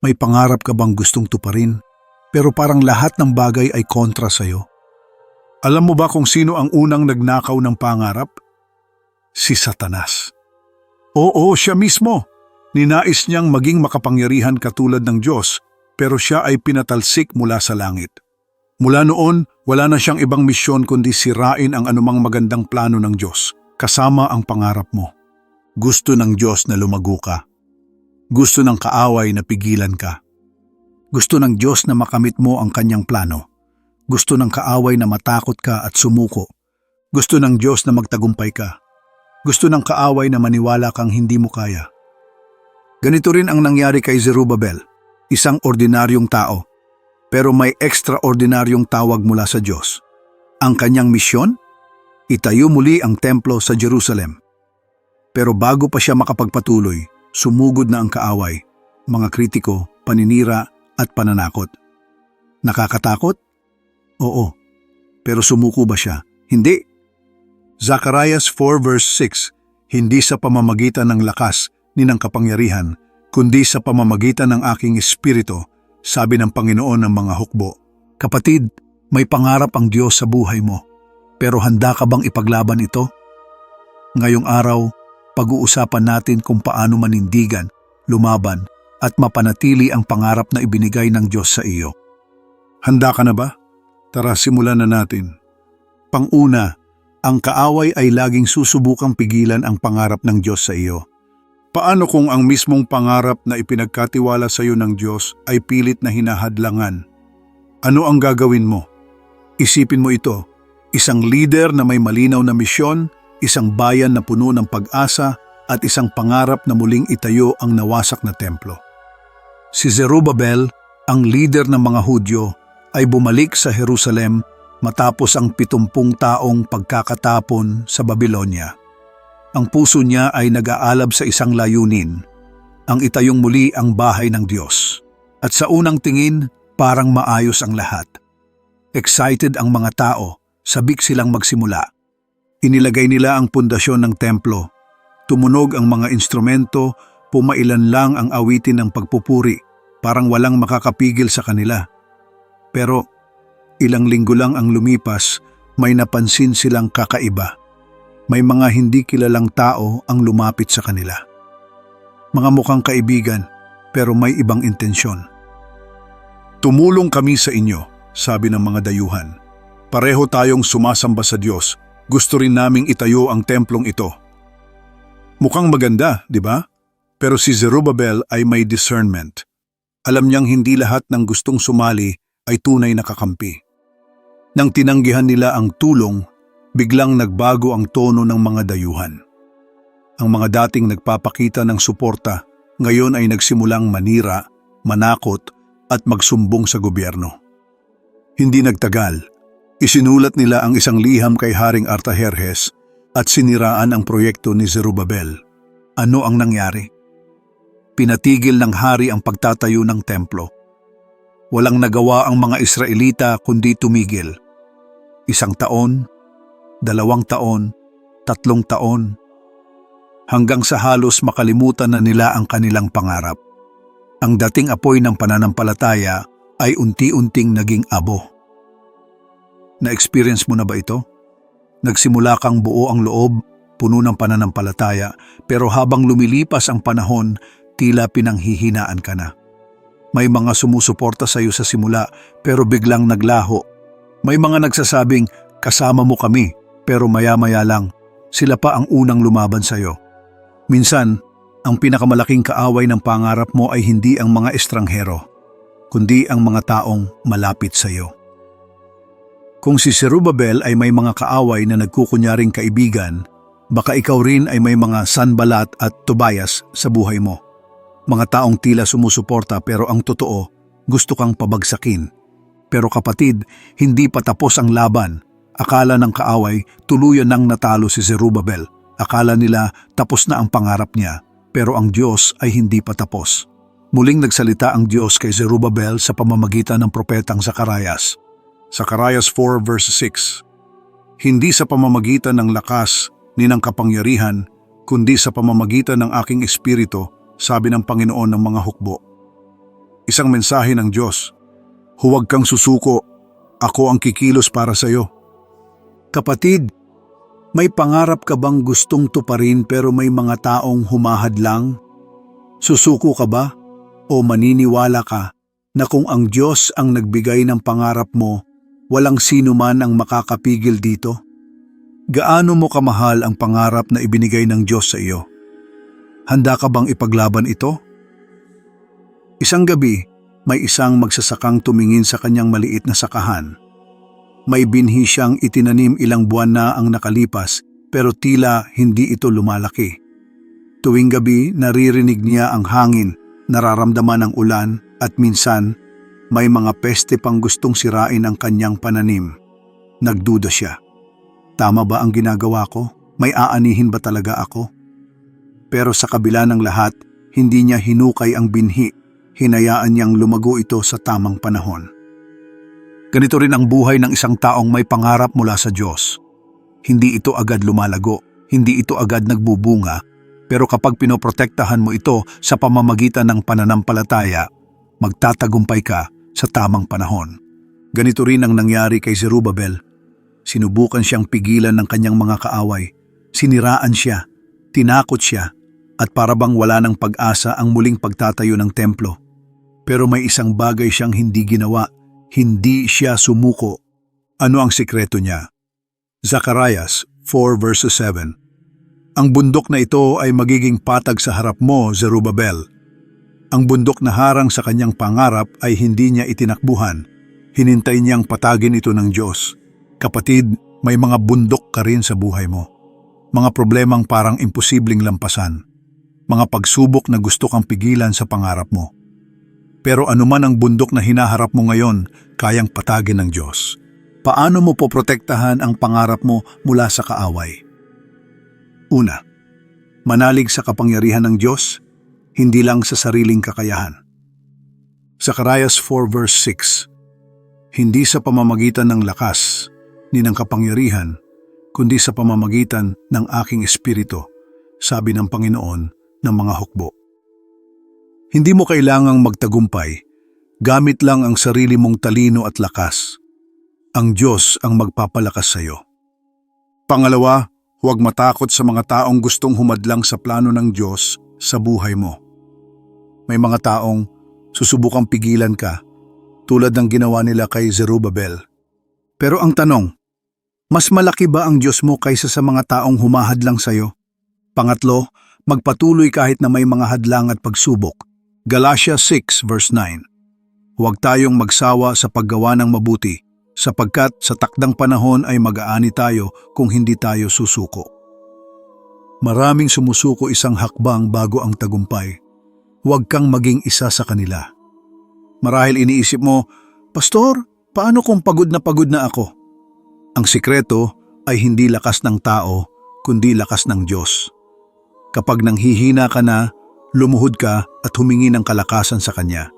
May pangarap ka bang gustong tuparin? Pero parang lahat ng bagay ay kontra sa'yo. Alam mo ba kung sino ang unang nagnakaw ng pangarap? Si Satanas. Oo, siya mismo. Ninais niyang maging makapangyarihan katulad ng Diyos, pero siya ay pinatalsik mula sa langit. Mula noon, wala na siyang ibang misyon kundi sirain ang anumang magandang plano ng Diyos, kasama ang pangarap mo. Gusto ng Diyos na lumago ka. Gusto ng kaaway na pigilan ka. Gusto ng Diyos na makamit mo ang kanyang plano. Gusto ng kaaway na matakot ka at sumuko. Gusto ng Diyos na magtagumpay ka. Gusto ng kaaway na maniwala kang hindi mo kaya. Ganito rin ang nangyari kay Zerubbabel, isang ordinaryong tao, pero may extraordinaryong tawag mula sa Diyos. Ang kanyang misyon? Itayo muli ang templo sa Jerusalem. Pero bago pa siya makapagpatuloy, sumugod na ang kaaway, mga kritiko, paninira at pananakot. Nakakatakot? Oo. Pero sumuko ba siya? Hindi. Zacharias 4 verse 6, Hindi sa pamamagitan ng lakas ni ng kapangyarihan, kundi sa pamamagitan ng aking espiritu, sabi ng Panginoon ng mga hukbo. Kapatid, may pangarap ang Diyos sa buhay mo, pero handa ka bang ipaglaban ito? Ngayong araw, pag-uusapan natin kung paano manindigan, lumaban, at mapanatili ang pangarap na ibinigay ng Diyos sa iyo. Handa ka na ba? Tara simulan na natin. Panguna, ang kaaway ay laging susubukang pigilan ang pangarap ng Diyos sa iyo. Paano kung ang mismong pangarap na ipinagkatiwala sa iyo ng Diyos ay pilit na hinahadlangan? Ano ang gagawin mo? Isipin mo ito, isang leader na may malinaw na misyon, isang bayan na puno ng pag-asa, at isang pangarap na muling itayo ang nawasak na templo. Si Zerubbabel, ang leader ng mga Hudyo, ay bumalik sa Jerusalem matapos ang pitumpung taong pagkakatapon sa Babylonia. Ang puso niya ay nag-aalab sa isang layunin, ang itayong muli ang bahay ng Diyos. At sa unang tingin, parang maayos ang lahat. Excited ang mga tao, sabik silang magsimula. Inilagay nila ang pundasyon ng templo. Tumunog ang mga instrumento, pumailan lang ang awitin ng pagpupuri, parang walang makakapigil sa kanila. Pero ilang linggo lang ang lumipas, may napansin silang kakaiba may mga hindi kilalang tao ang lumapit sa kanila. Mga mukhang kaibigan pero may ibang intensyon. Tumulong kami sa inyo, sabi ng mga dayuhan. Pareho tayong sumasamba sa Diyos. Gusto rin naming itayo ang templong ito. Mukhang maganda, di ba? Pero si Zerubbabel ay may discernment. Alam niyang hindi lahat ng gustong sumali ay tunay na kakampi. Nang tinanggihan nila ang tulong, biglang nagbago ang tono ng mga dayuhan. Ang mga dating nagpapakita ng suporta ngayon ay nagsimulang manira, manakot at magsumbong sa gobyerno. Hindi nagtagal, isinulat nila ang isang liham kay Haring Artaherjes at siniraan ang proyekto ni Zerubabel. Ano ang nangyari? Pinatigil ng hari ang pagtatayo ng templo. Walang nagawa ang mga Israelita kundi tumigil. Isang taon, dalawang taon, tatlong taon, hanggang sa halos makalimutan na nila ang kanilang pangarap. Ang dating apoy ng pananampalataya ay unti-unting naging abo. Na-experience mo na ba ito? Nagsimula kang buo ang loob, puno ng pananampalataya, pero habang lumilipas ang panahon, tila pinanghihinaan ka na. May mga sumusuporta sa iyo sa simula pero biglang naglaho. May mga nagsasabing, kasama mo kami, pero maya-maya lang, sila pa ang unang lumaban sa iyo. Minsan, ang pinakamalaking kaaway ng pangarap mo ay hindi ang mga estranghero, kundi ang mga taong malapit sa iyo. Kung si Zerubabel ay may mga kaaway na nagkukunyaring kaibigan, baka ikaw rin ay may mga Sanbalat at Tobias sa buhay mo. Mga taong tila sumusuporta pero ang totoo, gusto kang pabagsakin. Pero kapatid, hindi pa tapos ang laban Akala ng kaaway tuluyan nang natalo si Zerubabel. Akala nila tapos na ang pangarap niya, pero ang Diyos ay hindi pa tapos. Muling nagsalita ang Diyos kay Zerubabel sa pamamagitan ng propetang Zacarias. Zacarias 4 verse 6 Hindi sa pamamagitan ng lakas ni ng kapangyarihan, kundi sa pamamagitan ng aking espiritu, sabi ng Panginoon ng mga hukbo. isang mensahe ng Diyos. Huwag kang susuko, ako ang kikilos para sa iyo. Kapatid, may pangarap ka bang gustong tuparin pero may mga taong humahad lang? Susuko ka ba? O maniniwala ka na kung ang Diyos ang nagbigay ng pangarap mo, walang sino man ang makakapigil dito? Gaano mo kamahal ang pangarap na ibinigay ng Diyos sa iyo? Handa ka bang ipaglaban ito? Isang gabi, may isang magsasakang tumingin sa kanyang maliit na sakahan. May binhi siyang itinanim ilang buwan na ang nakalipas pero tila hindi ito lumalaki. Tuwing gabi naririnig niya ang hangin, nararamdaman ang ulan at minsan may mga peste pang gustong sirain ang kanyang pananim. Nagduda siya. Tama ba ang ginagawa ko? May aanihin ba talaga ako? Pero sa kabila ng lahat, hindi niya hinukay ang binhi. Hinayaan niyang lumago ito sa tamang panahon. Ganito rin ang buhay ng isang taong may pangarap mula sa Diyos. Hindi ito agad lumalago, hindi ito agad nagbubunga, pero kapag pinoprotektahan mo ito sa pamamagitan ng pananampalataya, magtatagumpay ka sa tamang panahon. Ganito rin ang nangyari kay Zerubabel. Sinubukan siyang pigilan ng kanyang mga kaaway. Siniraan siya, tinakot siya, at parabang wala ng pag-asa ang muling pagtatayo ng templo. Pero may isang bagay siyang hindi ginawa, hindi siya sumuko. Ano ang sikreto niya? Zacharias 4 verses 7 Ang bundok na ito ay magiging patag sa harap mo, Zerubabel. Ang bundok na harang sa kanyang pangarap ay hindi niya itinakbuhan. Hinintay niyang patagin ito ng Diyos. Kapatid, may mga bundok ka rin sa buhay mo. Mga problemang parang imposibleng lampasan. Mga pagsubok na gusto kang pigilan sa pangarap mo. Pero anuman ang bundok na hinaharap mo ngayon, kayang patagin ng Diyos. Paano mo poprotektahan ang pangarap mo mula sa kaaway? Una, manalig sa kapangyarihan ng Diyos, hindi lang sa sariling kakayahan. Zacharias 4 verse 6 Hindi sa pamamagitan ng lakas ni ng kapangyarihan, kundi sa pamamagitan ng aking espiritu, sabi ng Panginoon ng mga hukbo. Hindi mo kailangang magtagumpay, gamit lang ang sarili mong talino at lakas. Ang Diyos ang magpapalakas sa iyo. Pangalawa, huwag matakot sa mga taong gustong humadlang sa plano ng Diyos sa buhay mo. May mga taong susubukang pigilan ka tulad ng ginawa nila kay Zerubabel. Pero ang tanong, mas malaki ba ang Diyos mo kaysa sa mga taong humahadlang sa iyo? Pangatlo, magpatuloy kahit na may mga hadlang at pagsubok. Galatia 6 verse 9 Huwag tayong magsawa sa paggawa ng mabuti, sapagkat sa takdang panahon ay mag-aani tayo kung hindi tayo susuko. Maraming sumusuko isang hakbang bago ang tagumpay. Huwag kang maging isa sa kanila. Marahil iniisip mo, Pastor, paano kung pagod na pagod na ako? Ang sikreto ay hindi lakas ng tao, kundi lakas ng Diyos. Kapag nanghihina ka na, lumuhod ka at humingi ng kalakasan sa Kanya.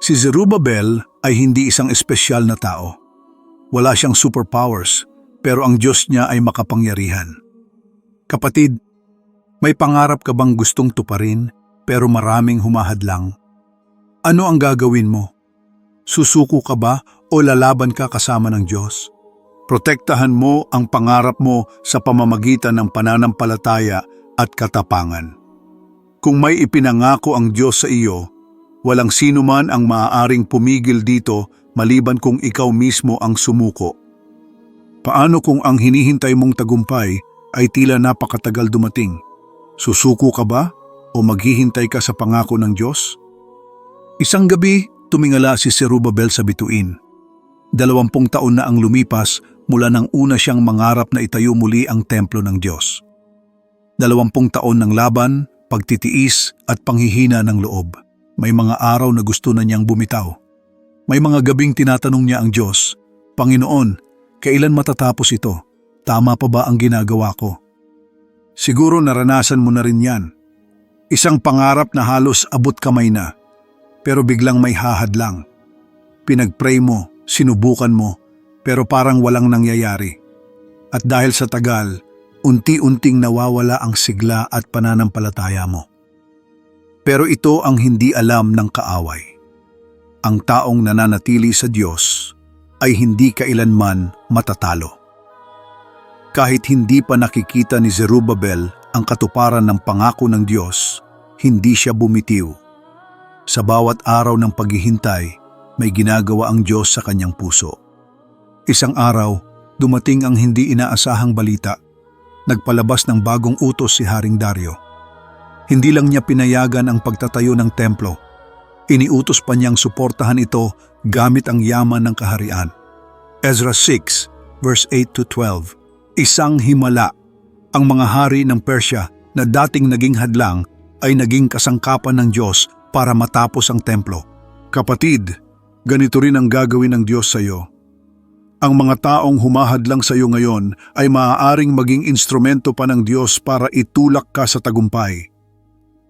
Si Zerubabel ay hindi isang espesyal na tao. Wala siyang superpowers, pero ang Diyos niya ay makapangyarihan. Kapatid, may pangarap ka bang gustong tuparin pero maraming humahadlang? Ano ang gagawin mo? Susuko ka ba o lalaban ka kasama ng Diyos? Protektahan mo ang pangarap mo sa pamamagitan ng pananampalataya at katapangan. Kung may ipinangako ang Diyos sa iyo, walang sino man ang maaaring pumigil dito maliban kung ikaw mismo ang sumuko. Paano kung ang hinihintay mong tagumpay ay tila napakatagal dumating? Susuko ka ba o maghihintay ka sa pangako ng Diyos? Isang gabi, tumingala si Zerubabel sa bituin. Dalawampung taon na ang lumipas mula nang una siyang mangarap na itayo muli ang templo ng Diyos. Dalawampung taon ng laban, pagtitiis at panghihina ng loob. May mga araw na gusto na niyang bumitaw. May mga gabing tinatanong niya ang Diyos, Panginoon, kailan matatapos ito? Tama pa ba ang ginagawa ko? Siguro naranasan mo na rin yan. Isang pangarap na halos abot kamay na, pero biglang may hahadlang. Pinagpray mo, sinubukan mo, pero parang walang nangyayari. At dahil sa tagal, unti-unting nawawala ang sigla at pananampalataya mo. Pero ito ang hindi alam ng kaaway. ang taong nananatili sa Diyos ay hindi kailanman matatalo. Kahit hindi pa nakikita ni Zerubabel ang katuparan ng pangako ng Diyos, hindi siya bumitiw. Sa bawat araw ng paghihintay, may ginagawa ang Diyos sa kanyang puso. Isang araw, dumating ang hindi inaasahang balita. Nagpalabas ng bagong utos si Haring Dario. Hindi lang niya pinayagan ang pagtatayo ng templo. Iniutos pa niyang suportahan ito gamit ang yaman ng kaharian. Ezra 6, verse 8 to 12. Isang himala. Ang mga hari ng Persya na dating naging hadlang ay naging kasangkapan ng Diyos para matapos ang templo. Kapatid, ganito rin ang gagawin ng Diyos sa iyo. Ang mga taong humahadlang sa iyo ngayon ay maaaring maging instrumento pa ng Diyos para itulak ka sa tagumpay.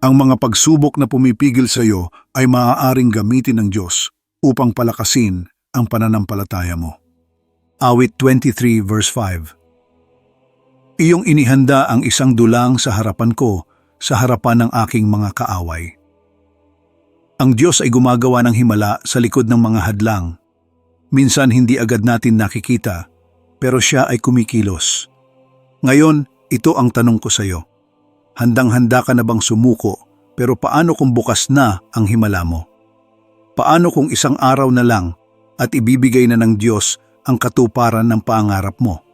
Ang mga pagsubok na pumipigil sa iyo ay maaaring gamitin ng Diyos upang palakasin ang pananampalataya mo. Awit 23 verse 5 Iyong inihanda ang isang dulang sa harapan ko, sa harapan ng aking mga kaaway. Ang Diyos ay gumagawa ng himala sa likod ng mga hadlang. Minsan hindi agad natin nakikita, pero siya ay kumikilos. Ngayon, ito ang tanong ko sa iyo. Handang-handa ka na bang sumuko, pero paano kung bukas na ang himala mo? Paano kung isang araw na lang at ibibigay na ng Diyos ang katuparan ng pangarap mo?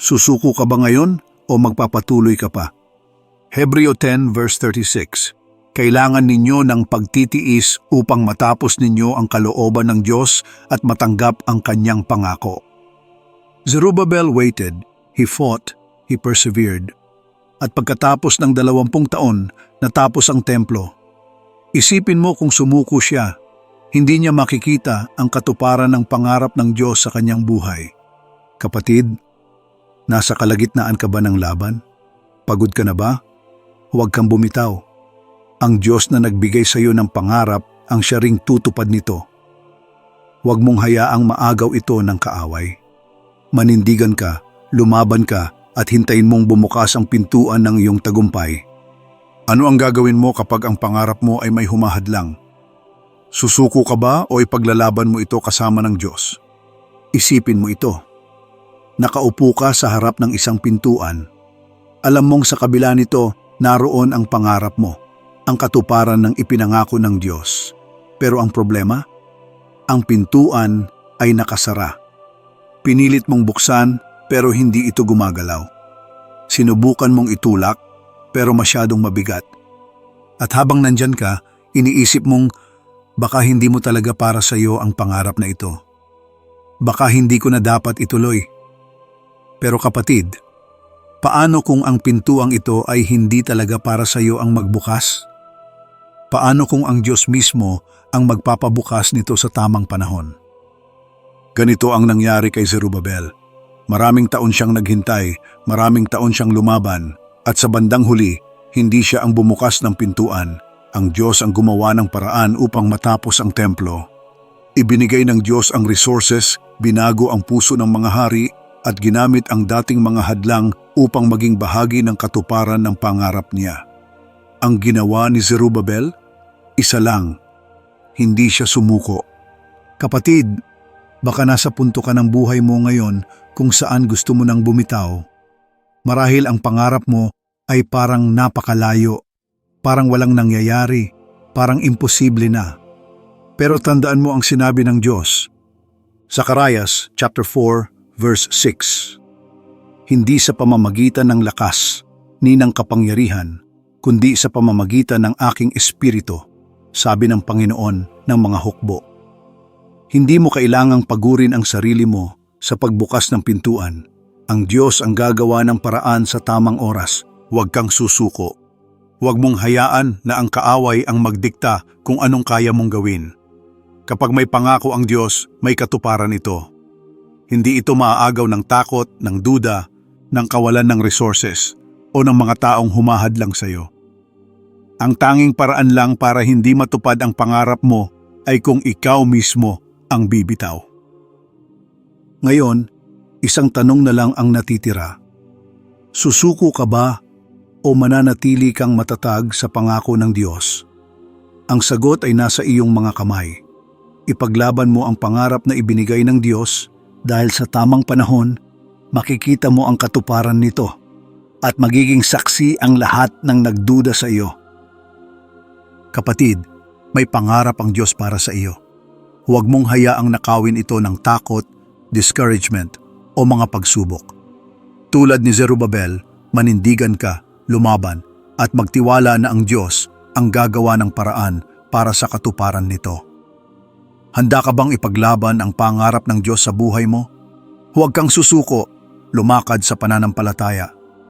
Susuko ka ba ngayon o magpapatuloy ka pa? Hebreo 10 verse 36 Kailangan ninyo ng pagtitiis upang matapos ninyo ang kalooban ng Diyos at matanggap ang kanyang pangako. Zerubbabel waited, he fought, he persevered. At pagkatapos ng dalawampung taon, natapos ang templo. Isipin mo kung sumuko siya, hindi niya makikita ang katuparan ng pangarap ng Diyos sa kanyang buhay. Kapatid, Nasa kalagitnaan ka ba ng laban? Pagod ka na ba? Huwag kang bumitaw. Ang Diyos na nagbigay sa iyo ng pangarap ang siya ring tutupad nito. Huwag mong hayaang maagaw ito ng kaaway. Manindigan ka, lumaban ka at hintayin mong bumukas ang pintuan ng iyong tagumpay. Ano ang gagawin mo kapag ang pangarap mo ay may humahadlang? Susuko ka ba o ipaglalaban mo ito kasama ng Diyos? Isipin mo ito. Nakaupo ka sa harap ng isang pintuan. Alam mong sa kabila nito, naroon ang pangarap mo, ang katuparan ng ipinangako ng Diyos. Pero ang problema? Ang pintuan ay nakasara. Pinilit mong buksan pero hindi ito gumagalaw. Sinubukan mong itulak pero masyadong mabigat. At habang nandyan ka, iniisip mong baka hindi mo talaga para sa iyo ang pangarap na ito. Baka hindi ko na dapat ituloy. Pero kapatid, paano kung ang pintuang ito ay hindi talaga para sa iyo ang magbukas? Paano kung ang Diyos mismo ang magpapabukas nito sa tamang panahon? Ganito ang nangyari kay Zerubabel. Maraming taon siyang naghintay, maraming taon siyang lumaban, at sa bandang huli, hindi siya ang bumukas ng pintuan. Ang Diyos ang gumawa ng paraan upang matapos ang templo. Ibinigay ng Diyos ang resources, binago ang puso ng mga hari at ginamit ang dating mga hadlang upang maging bahagi ng katuparan ng pangarap niya. Ang ginawa ni Zerubabel? Isa lang, hindi siya sumuko. Kapatid, baka nasa punto ka ng buhay mo ngayon kung saan gusto mo nang bumitaw. Marahil ang pangarap mo ay parang napakalayo, parang walang nangyayari, parang imposible na. Pero tandaan mo ang sinabi ng Diyos. Sakarayas chapter 4 verse 6. Hindi sa pamamagitan ng lakas ni ng kapangyarihan, kundi sa pamamagitan ng aking espiritu, sabi ng Panginoon ng mga hukbo. Hindi mo kailangang pagurin ang sarili mo sa pagbukas ng pintuan. Ang Diyos ang gagawa ng paraan sa tamang oras. Huwag kang susuko. Huwag mong hayaan na ang kaaway ang magdikta kung anong kaya mong gawin. Kapag may pangako ang Diyos, may katuparan ito. Hindi ito maaagaw ng takot, ng duda, ng kawalan ng resources o ng mga taong humahad lang sa iyo. Ang tanging paraan lang para hindi matupad ang pangarap mo ay kung ikaw mismo ang bibitaw. Ngayon, isang tanong na lang ang natitira. Susuko ka ba o mananatili kang matatag sa pangako ng Diyos? Ang sagot ay nasa iyong mga kamay. Ipaglaban mo ang pangarap na ibinigay ng Diyos dahil sa tamang panahon, makikita mo ang katuparan nito at magiging saksi ang lahat ng nagduda sa iyo. Kapatid, may pangarap ang Diyos para sa iyo. Huwag mong hayaang nakawin ito ng takot, discouragement o mga pagsubok. Tulad ni Zerubabel, manindigan ka, lumaban at magtiwala na ang Diyos ang gagawa ng paraan para sa katuparan nito. Handa ka bang ipaglaban ang pangarap ng Diyos sa buhay mo? Huwag kang susuko, lumakad sa pananampalataya